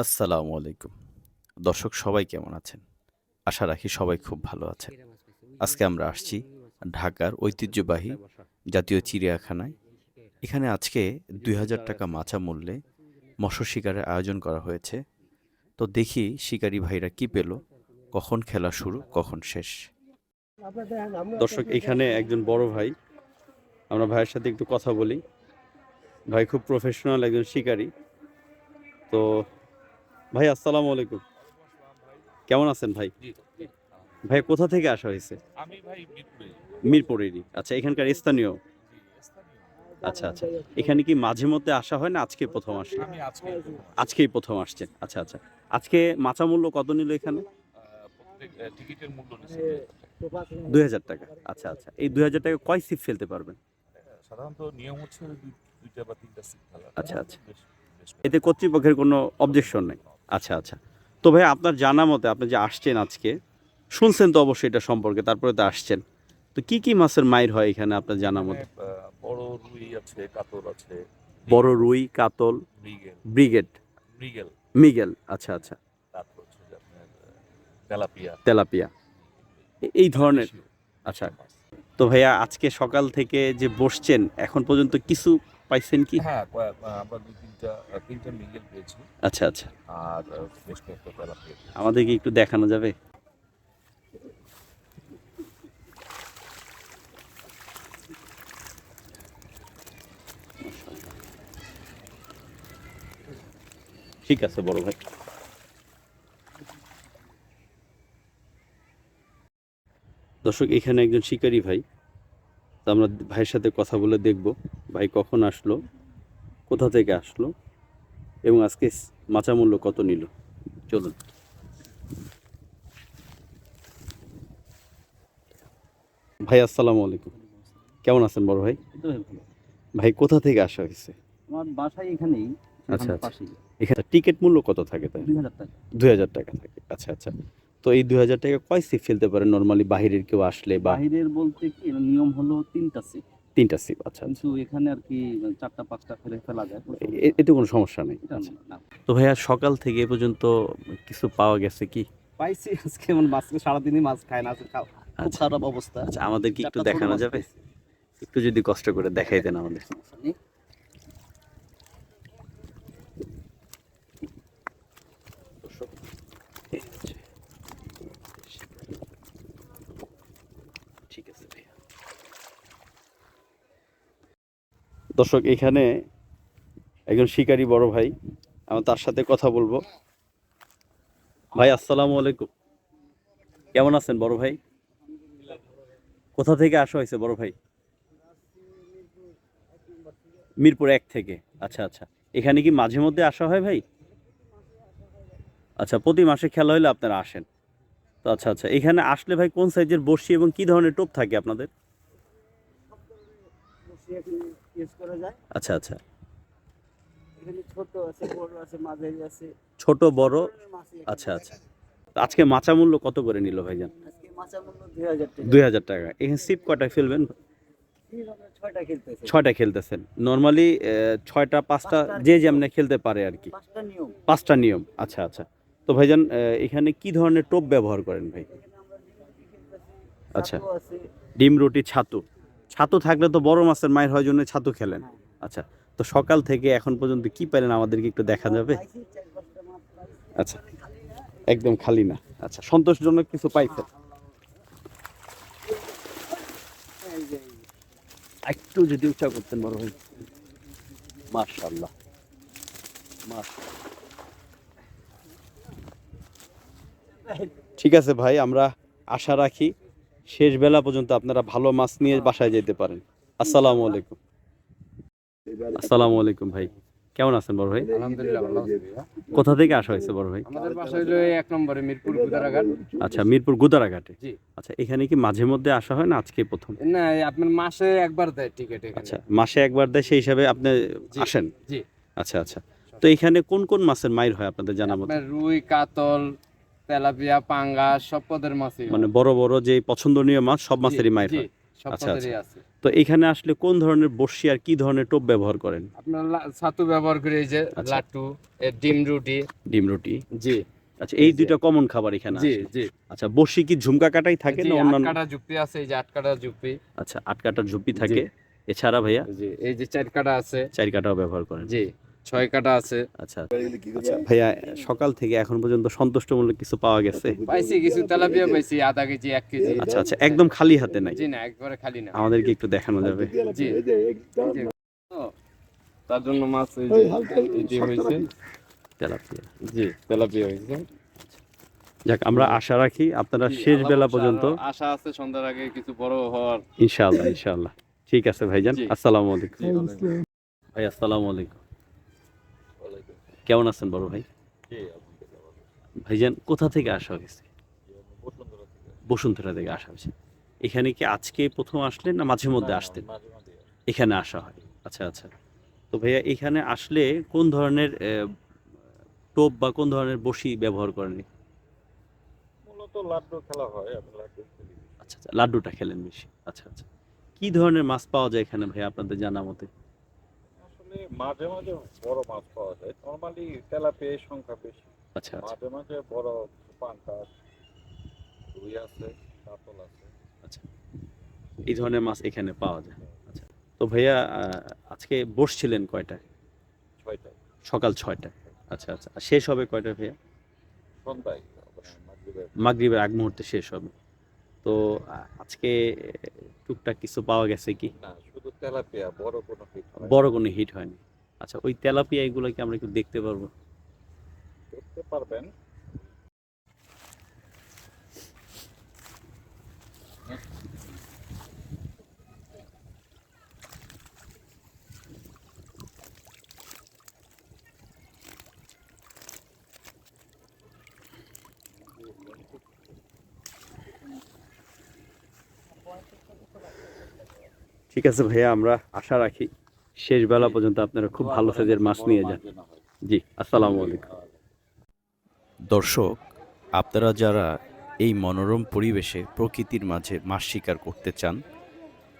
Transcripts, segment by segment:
আসসালামু আলাইকুম। দর্শক, সবাই কেমন আছেন? আশা রাখি সবাই খুব ভালো আছেন। আজকে আমরা আসছি ঢাকার ঐতিহ্যবাহী জাতীয় চিড়িয়াখানায়। এখানে আজকে দুই হাজার টাকা মাচা মূল্যে মৎস্য শিকারের আয়োজন করা হয়েছে। তো দেখি শিকারী ভাইরা কি পেল, কখন খেলা শুরু, কখন শেষ। দর্শক, এখানে একজন বড় ভাই। আমরা ভাইয়ের সাথে একটু কথা বলি। ভাই খুব প্রফেশনাল একজন শিকারী। তো ভাই আসসালামু আলাইকুম। কেমন আছেন ভাই। ভাই কোথা থেকে আসা হয়েছে? আমি ভাই মিরপুরে। মিরপুরেরই। আচ্ছা এখানকার স্থানীয়? আচ্ছা আচ্ছা। এখানে কি মাঝে মধ্যে আসা হয় না আজকে প্রথম আসলে আমি আজকে আজকেই প্রথম আসছেন। আচ্ছা আচ্ছা। আজকে মাচা মূল্য কত নিল এখানে? প্রত্যেক আহ, টিকিটের মূল্য দুই হাজার টাকা। আচ্ছা আচ্ছা। এই দুই হাজার টাকা কয় সিপ ফেলতে পারবেন? সাধারণত নিয়ম হচ্ছে দুইটা বা তিনটা সিট আচ্ছা, আচ্ছা। এতে কর্তৃপক্ষের কোনো অবজেকশন নেই? আচ্ছা আচ্ছা। তো ভাই আপনার জানা মতে আপনি যে আসছেন আজকে শুনছেন তো অবশ্যই এটা সম্পর্কে তারপরে তো আসছেন। তো কি কি মাছের মাইর হয় এখানে আপনার জানা মতে? বড় রুই আছে কাতল আছে। বড় রুই কাতল ব্রিগেড। মৃগেল। মিগেল আচ্ছা আচ্ছা। তারপর তেলাপিয়া। তেলাপিয়া। এই ধরনের আচ্ছা। তো ভাইয়া আজকে সকাল থেকে যে বসছেন এখন পর্যন্ত কিছু পাইছেন কি? হ্যাঁ আমরা দুই তিনটা তিনটা মৃগেল পেয়েছি। আচ্ছা আচ্ছা। আর বেশ কয়েকটা তেলাপিয়া পেয়েছি। আমাদেরকে একটু দেখানো যাবে? ঠিক আছে বড় ভাই। দর্শক এখানে একজন শিকারী ভাই। তো আমরা ভাইয়ের সাথে কথা বলে দেখব ভাই কখন আসলো কোথা থেকে আসলো এবং আজকে মাচা মূল্য কত নিল। চলুন। ভাই আসসালামু আলাইকুম। কেমন আছেন বড় ভাই? ভাই কোথা থেকে আসা হয়েছে? আমার বাসায় এখানেই আচ্ছা, আচ্ছা। এখানে টিকিট মূল্য কত থাকে তাই দুই হাজার টাকা থাকে। আচ্ছা আচ্ছা। তো এই দুই হাজার টাকা কয় সিপ ফেলতে পারে? নর্মালি বাহিরের কেউ আসলে বা বাহিরের বলতে কি নিয়ম হলো তিনটা সিট তিনটা সিপ আচ্ছা আচ্ছা। কিন্তু এখানে আর কি চারটা পাঁচটা ফেলে ফেলা যায় এতে কোনো সমস্যা নেই। আচ্ছা। তো ভাইয়া সকাল থেকে এ পর্যন্ত কিছু পাওয়া গেছে কি? পাইছি আজকে এমন মাছকে সারাদিনই মাছ খায় না আজকে খাও- খুব আচ্ছা। খারাপ অবস্থা। আচ্ছা আমাদের কি একটু দেখানো যাবে? একটু যদি কষ্ট করে দেখাই দেন আমাদের সমস্যা নেই। এই হচ্ছে। ঠিক আছে, ভাইয়া। দর্শক, এখানে একজন শিকারী বড় ভাই, আমি তার সাথে কথা বলব। ভাই, আসসালামু আলাইকুম। কেমন আছেন বড় ভাই? কোথা থেকে আসা হয়েছে বড় ভাই? মিরপুর এক থেকে। আচ্ছা আচ্ছা। এখানে কি মাঝে মধ্যে আসা হয় ভাই? আচ্ছা প্রতি মাসে খেলা হলে আপনারা আসেন। তো আচ্ছা আচ্ছা। এখানে আসলে ভাই কোন সাইজের বড়শি এবং কি ধরনের টোপ থাকে আপনাদের? আচ্ছা আচ্ছা। ছোট বড় আচ্ছা আচ্ছা। আজকে মাচা মূল্য কত করে নিল ভাইজান? আজকে মাছের দুই হাজার টাকা। এখানে সিপ কটায় ফেলবেন? ছয়টা খেলতেছেন। নর্মালি ছয়টা পাঁচটা যে যেমন খেলতে পারে আর কি। পাঁচটা নিয়ম। আচ্ছা আচ্ছা। তো ভাইজান এখানে কি ধরনের টোপ ব্যবহার করেন ভাই আচ্ছা। ডিম, রুটি, ছাতু ছাতু থাকলে তো বড় মাছের মায়ের হয় জন্য ছাতু খেলেন। আচ্ছা তো সকাল থেকে এখন পর্যন্ত কি পেলেন আমাদেরকে একটু দেখা যাবে। আচ্ছা একদম খালি না আচ্ছা সন্তোষজনক কিছু পাইছেন। একটু যদি উচ্চা করতেন বড় ভাই মার্শাল্লাহ ঠিক আছে ভাই আমরা আশা রাখি শেষ বেলা পর্যন্ত আপনারা ভালো মাছ নিয়ে বাসায় যেতে পারেন। আসসালামু আলাইকুম। আসসালামু আলাইকুম ভাই কেমন আছেন বড় ভাই? আলহামদুলিল্লাহ। কোথা থেকে আসা হয়েছে বড় ভাই? আমাদের বাসা হলো এক নম্বরে মিরপুর গুদারাঘাট। আচ্ছা মিরপুর গুদারাঘাটে জি। আচ্ছা এখানে কি মাঝে মধ্যে আসা হয় না আজকে প্রথম? না আপনার মাসে একবার দেয় টিকিট এখানে। আচ্ছা মাসে একবার দেয় সেই হিসাবে আপনি আসেন? জি। আচ্ছা আচ্ছা। তো এখানে কোন কোন মাছের মাইর হয় আপনাদের জানা মতো? রুই কাতল তেলাপিয়া পাঙ্গাস সব পদের মাছই মানে বড় বড় যে পছন্দনীয় মাছ সব মাছেরই মাইর জি, হয়। সব আচ্ছা, আছে। তো এখানে আসলে কোন ধরনের বর্ষি আর কি ধরনের টোপ ব্যবহার করেন? আপনার ছাতু ব্যবহার করে এই যে আচ্ছা। লাট্টু ডিম রুটি। ডিম রুটি। জি। আচ্ছা এই দুইটা কমন খাবার এখানে জি জি। আচ্ছা বর্ষি কি ঝুমকা কাটাই থাকে না অন্যান্য? কাটা জুপি আছে এই যে আট কাটা জুপি আচ্ছা আট কাটার ঝুপি থাকে। এছাড়া ভাইয়া? জি এই যে চার কাটা আছে। চার কাটাও ব্যবহার করেন। জি। ছয় কাটা আছে। আচ্ছা। আচ্ছা ভাইয়া সকাল থেকে এখন পর্যন্ত সন্তুষ্টমূলক কিছু পাওয়া গেছে? পাইছি কিছু তেলাপিয়া পাইছি আধা কেজি এক কেজি। আচ্ছা আচ্ছা একদম খালি হাতে নাই? জি না একবারে খালি না। আমাদেরকে একটু দেখানো যাবে। জি। তার জন্য মাছ এই যে এই যে হয়েছে। তেলাপিয়া। জি তেলাপিয়া হয়েছে। যাক আমরা আশা রাখি আপনারা শেষ বেলা পর্যন্ত আশা আছে সন্ধ্যার আগে কিছু বড় হওয়ার। ইনশাআল্লাহ ইনশাআল্লাহ। ঠিক আছে ভাইজান। আসসালামু আলাইকুম। ভাই আসসালামু আলাইকুম। কেমন আছেন বড় ভাই? ভাইজান কোথা থেকে আসা হয়েছে? বসুন্ধরা থেকে। আসা হয়েছে। এখানে কি আজকে প্রথম আসলেন না মাঝে মধ্যে আসতেন? এখানে আসা হয়। আচ্ছা আচ্ছা। তো ভাইয়া এখানে আসলে কোন ধরনের টোপ বা কোন ধরনের বসি ব্যবহার করেন? মূলত লাড্ডু খেলা হয় আচ্ছা আচ্ছা। লাড্ডুটা খেলেন বেশি। আচ্ছা আচ্ছা। কি ধরনের মাছ পাওয়া যায় এখানে ভাইয়া আপনাদের জানা মতে? মাঝে মাঝে বড় মাছ পাওয়া যায়। নর্মালি তেলাপিয়া সংখ্যা বেশি। আচ্ছা আচ্ছা। মাঝে মাঝে বড় পাঙ্কাস রুই আছে কাতল আছে। এই ধরনের মাছ এখানে পাওয়া যায়। আচ্ছা। তো ভাইয়া আজকে বসছিলেন কয়টায়? ছয়টায়। সকাল ছয়টায়। আচ্ছা আচ্ছা। শেষ হবে কয়টায় ভাইয়া? সন্ধ্যায় মাগরিবের মাগরিবের আগ মুহূর্তে শেষ হবে। তো আজকে টুকটাক কিছু পাওয়া গেছে কি? না শুধু তেলাপিয়া বড় কোনো হিট বড় কোনো হিট হয়নি। আচ্ছা ওই তেলাপিয়া এগুলো কি আমরা একটু দেখতে পারব? দেখতে পারবেন। ঠিক আছে ভাইয়া, আমরা আশা রাখি শেষ বেলা পর্যন্ত আপনারা খুব ভালো সাইজের মাছ নিয়ে যান। জি, আসসালামু আলাইকুম। দর্শক, আপনারা যারা এই মনোরম পরিবেশে প্রকৃতির মাঝে মাছ শিকার করতে চান,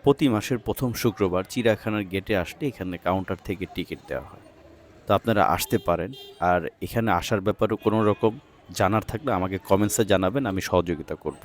প্রতি মাসের প্রথম শুক্রবার চিড়িয়াখানার গেটে আসলে এখানে কাউন্টার থেকে টিকিট দেওয়া হয়। তো আপনারা আসতে পারেন, আর এখানে আসার ব্যাপারে কোনো রকম জানার থাকলে আমাকে কমেন্টসে জানাবেন, আমি সহযোগিতা করব।